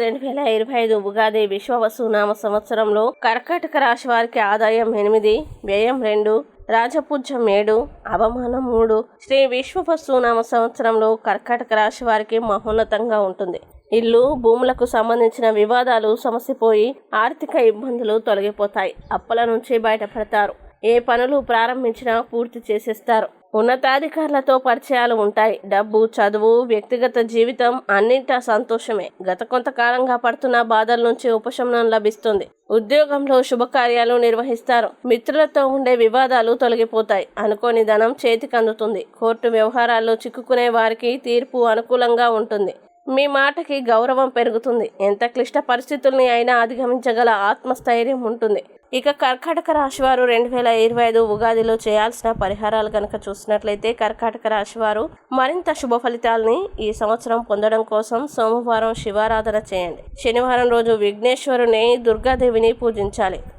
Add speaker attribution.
Speaker 1: రెండు వేల ఇరవై ఐదు ఉగాది విశ్వవసునామ సంవత్సరంలో కర్కాటక రాశి వారికి ఆదాయం ఎనిమిది వ్యయం రెండు రాజపూజ్యం ఏడు అవమానం మూడు. శ్రీ విశ్వవసునామ సంవత్సరంలో కర్కాటక రాశి వారికి మహోన్నతంగా ఉంటుంది. ఇల్లు భూములకు సంబంధించిన వివాదాలు సమసిపోయి ఆర్థిక ఇబ్బందులు తొలగిపోతాయి. అప్పుల నుంచి బయటపడతారు. ఏ పనులు ప్రారంభించినా పూర్తి చేసేస్తారు. ఉన్నతాధికారులతో పరిచయాలు ఉంటాయి. డబ్బు చదువు వ్యక్తిగత జీవితం అన్నింటా సంతోషమే. గత కొంతకాలంగా పడుతున్న బాధల నుంచి ఉపశమనం లభిస్తుంది. ఉద్యోగంలో శుభకార్యాలు నిర్వహిస్తారు. మిత్రులతో ఉండే వివాదాలు తొలగిపోతాయి. అనుకోని ధనం చేతికి అందుతుంది. కోర్టు వ్యవహారాల్లో చిక్కుకునే వారికి తీర్పు అనుకూలంగా ఉంటుంది. మీ మాటకి గౌరవం పెరుగుతుంది. ఎంత క్లిష్ట పరిస్థితుల్ని అయినా అధిగమించగల ఆత్మస్థైర్యం ఉంటుంది. ఇక కర్కాటక రాశి వారు రెండు వేల ఇరవై ఐదు ఉగాదిలో చేయాల్సిన పరిహారాలు కనుక చూసినట్లయితే కర్కాటక రాశి వారు మరింత శుభ ఫలితాలని ఈ సంవత్సరం పొందడం కోసం సోమవారం శివారాధన చేయండి. శనివారం రోజు విఘ్నేశ్వరుని దుర్గాదేవిని పూజించాలి.